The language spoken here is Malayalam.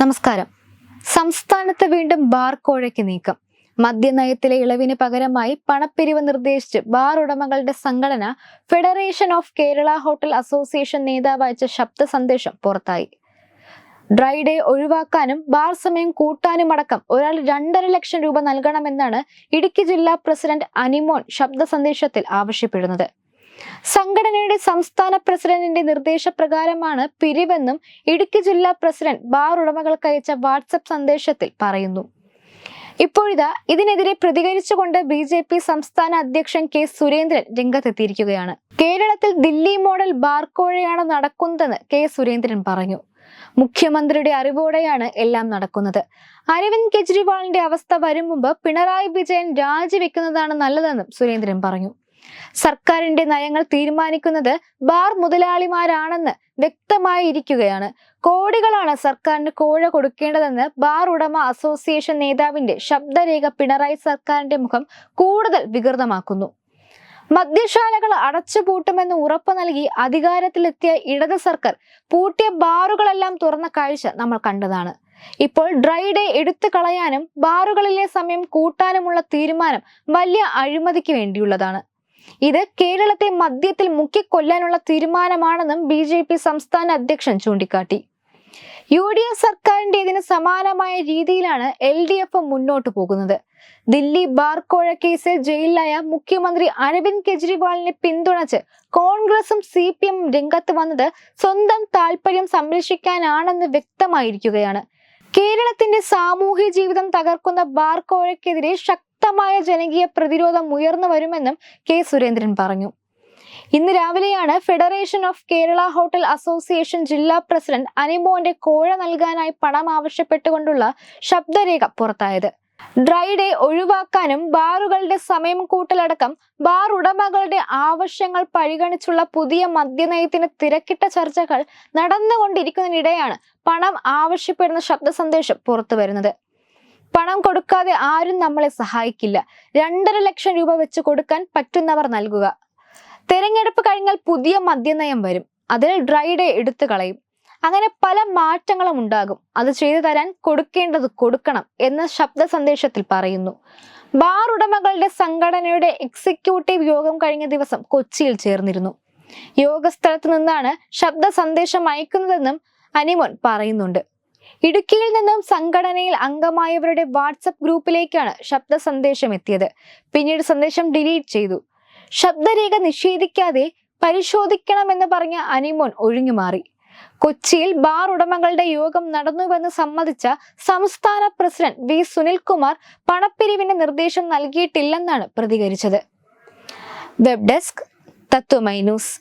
നമസ്കാരം. സംസ്ഥാനത്ത് വീണ്ടും ബാർ കോഴയ്ക്ക് നീക്കം. മദ്യനയത്തിലെ ഇളവിന് പകരമായി പണപ്പിരിവ് നിർദ്ദേശിച്ച് ബാർ ഉടമകളുടെ സംഘടന Federation of Kerala Hotel Association നേതാവ് അയച്ച ശബ്ദ സന്ദേശം പുറത്തായി. ഡ്രൈ ഡേ ഒഴിവാക്കാനും ബാർ സമയം കൂട്ടാനും അടക്കം ഒരാൾ രണ്ടര ലക്ഷം രൂപ നൽകണമെന്നാണ് ഇടുക്കി ജില്ലാ പ്രസിഡന്റ് അനിമോൻ ശബ്ദ സന്ദേശത്തിൽ ആവശ്യപ്പെടുന്നത്. സംഘടനയുടെ സംസ്ഥാന പ്രസിഡന്റിന്റെ നിർദ്ദേശപ്രകാരമാണ് പിരിവെന്നും ഇടുക്കി ജില്ലാ പ്രസിഡന്റ് ബാർ ഉടമകൾക്ക് അയച്ച വാട്സപ്പ് സന്ദേശത്തിൽ പറയുന്നു. ഇപ്പോഴിതാ ഇതിനെതിരെ പ്രതികരിച്ചുകൊണ്ട് ബി ജെ പി സംസ്ഥാന അധ്യക്ഷൻ കെ സുരേന്ദ്രൻ രംഗത്തെത്തിയിരിക്കുകയാണ്. കേരളത്തിൽ ദില്ലി മോഡൽ ബാർക്കോഴയാണ് നടക്കുന്നതെന്ന് കെ സുരേന്ദ്രൻ പറഞ്ഞു. മുഖ്യമന്ത്രിയുടെ അറിവോടെയാണ് എല്ലാം നടക്കുന്നത്. അരവിന്ദ് കെജ്രിവാളിന്റെ അവസ്ഥ വരും മുമ്പ് പിണറായി വിജയൻ രാജിവെക്കുന്നതാണ് നല്ലതെന്നും സുരേന്ദ്രൻ പറഞ്ഞു. സർക്കാരിന്റെ നയങ്ങൾ തീരുമാനിക്കുന്നത് ബാർ മുതലാളിമാരാണെന്ന് വ്യക്തമായി ഇരിക്കുകയാണ് കോടികളാണ് സർക്കാരിന് കോഴ കൊടുക്കേണ്ടതെന്ന് ബാർ ഉടമ അസോസിയേഷൻ നേതാവിന്റെ ശബ്ദരേഖ പിണറായി സർക്കാരിന്റെ മുഖം കൂടുതൽ വികൃതമാക്കുന്നു. മദ്യശാലകൾ അടച്ചുപൂട്ടുമെന്ന് ഉറപ്പു നൽകി അധികാരത്തിലെത്തിയ ഇടത് സർക്കാർ പൂട്ടിയ ബാറുകളെല്ലാം തുറന്ന കാഴ്ച നമ്മൾ കണ്ടതാണ്. ഇപ്പോൾ ഡ്രൈ ഡേ എടുത്തു കളയാനും ബാറുകളിലെ സമയം കൂട്ടാനുമുള്ള തീരുമാനം വലിയ അഴിമതിക്ക് വേണ്ടിയുള്ളതാണ്. ഇത് കേരളത്തെ മദ്യത്തിൽ മുക്കിക്കൊല്ലാനുള്ള തീരുമാനമാണെന്നും ബി ജെ പി സംസ്ഥാന അധ്യക്ഷൻ ചൂണ്ടിക്കാട്ടി. യു ഡി എഫ് സർക്കാരിന്റെ ഇതിന് സമാനമായ രീതിയിലാണ് എൽ ഡി എഫ് മുന്നോട്ടു പോകുന്നത്. ദില്ലി ബാർ കോഴ കേസിൽ ജയിലിലായ മുഖ്യമന്ത്രി അരവിന്ദ് കെജ്രിവാളിനെ പിന്തുണച്ച് കോൺഗ്രസും സി പി എം രംഗത്ത് വന്നത് സ്വന്തം താല്പര്യം സംരക്ഷിക്കാനാണെന്ന് വ്യക്തമായിരിക്കുകയാണ്. കേരളത്തിന്റെ സാമൂഹ്യ ജീവിതം തകർക്കുന്ന ബാർ കോഴയ്ക്കെതിരെ ശക്തമായ ജനകീയ പ്രതിരോധം ഉയർന്നു വരുമെന്നും കെ സുരേന്ദ്രൻ പറഞ്ഞു. ഇന്ന് രാവിലെയാണ് Federation of Kerala Hotel Association ജില്ലാ പ്രസിഡന്റ് അനിമോന്റെ കോഴ നൽകാനായി പണം ആവശ്യപ്പെട്ടുകൊണ്ടുള്ള ശബ്ദരേഖ പുറത്തായത്. ഡ്രൈ ഡേ ഒഴിവാക്കാനും ബാറുകളുടെ സമയം കൂട്ടലടക്കം ബാർ ഉടമകളുടെ ആവശ്യങ്ങൾ പരിഗണിച്ചുള്ള പുതിയ മദ്യനയത്തിന് തിരക്കിട്ട ചർച്ചകൾ നടന്നുകൊണ്ടിരിക്കുന്നതിനിടെയാണ് പണം ആവശ്യപ്പെടുന്ന ശബ്ദ സന്ദേശം പുറത്തു വരുന്നത് പണം കൊടുക്കാതെ ആരും നമ്മളെ സഹായിക്കില്ല. രണ്ടര ലക്ഷം രൂപ വെച്ച് കൊടുക്കാൻ പറ്റുന്നവർ നൽകുക. തെരഞ്ഞെടുപ്പ് കഴിഞ്ഞാൽ പുതിയ മദ്യനയം വരും. അതിൽ ഡ്രൈ ഡേ എടുത്തു കളയും. അങ്ങനെ പല മാറ്റങ്ങളും ഉണ്ടാകും. അത് ചെയ്തു തരാൻ കൊടുക്കേണ്ടത് കൊടുക്കണം എന്ന ശബ്ദ സന്ദേശത്തിൽ പറയുന്നു. ബാർ ഉടമകളുടെ സംഘടനയുടെ എക്സിക്യൂട്ടീവ് യോഗം കഴിഞ്ഞ ദിവസം കൊച്ചിയിൽ ചേർന്നിരുന്നു. യോഗസ്ഥലത്ത് നിന്നാണ് ശബ്ദ സന്ദേശം അയക്കുന്നതെന്നും അനിമോൻ പറയുന്നുണ്ട്. ഇടുക്കിയിൽ നിന്നും സംഘടനയിൽ അംഗമായവരുടെ വാട്സപ്പ് ഗ്രൂപ്പിലേക്കാണ് ശബ്ദ സന്ദേശം എത്തിയത്. പിന്നീട് സന്ദേശം ഡിലീറ്റ് ചെയ്തു. ശബ്ദരേഖ നിഷേധിക്കാതെ പരിശോധിക്കണമെന്ന് പറഞ്ഞ അനിമോൻ ഒഴിഞ്ഞുമാറി. കൊച്ചിയിൽ ബാർ ഉടമകളുടെ യോഗം നടന്നുവെന്ന് സമ്മതിച്ച സംസ്ഥാന പ്രസിഡന്റ് വി. സുനിൽകുമാർ പണപ്പിരിവിന്റെ നിർദ്ദേശം നൽകിയിട്ടില്ലെന്നാണ് പ്രതികരിച്ചത്. Web desk Tatwamayi News.